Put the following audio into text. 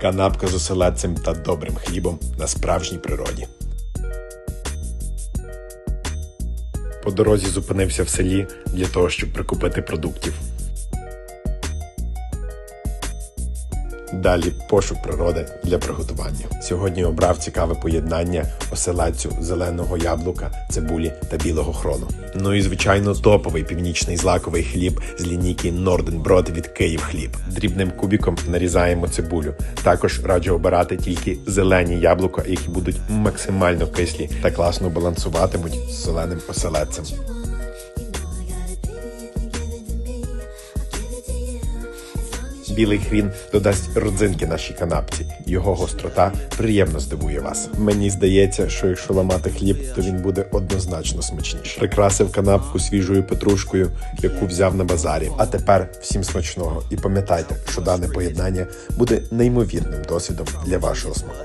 Канапка з оселедцем та добрим хлібом на справжній природі. По дорозі зупинився в селі для того, щоб прикупити продуктів. Далі пошук природи для приготування. Сьогодні обрав цікаве поєднання оселедцю, зеленого яблука, цибулі та білого хрону. Ну і звичайно, топовий північний злаковий хліб з лінійки Норденброд від Київ хліб. Дрібним кубіком нарізаємо цибулю. Також раджу обирати тільки зелені яблука, які будуть максимально кислі та класно балансуватимуть з соленим оселедцем. Білий хрін додасть родзинки нашій канапці. Його гострота приємно здивує вас. Мені здається, що якщо ламати хліб, то він буде однозначно смачніший. Прикрасив канапку свіжою петрушкою, яку взяв на базарі. А тепер всім смачного і пам'ятайте, що дане поєднання буде неймовірним досвідом для вашого смаку.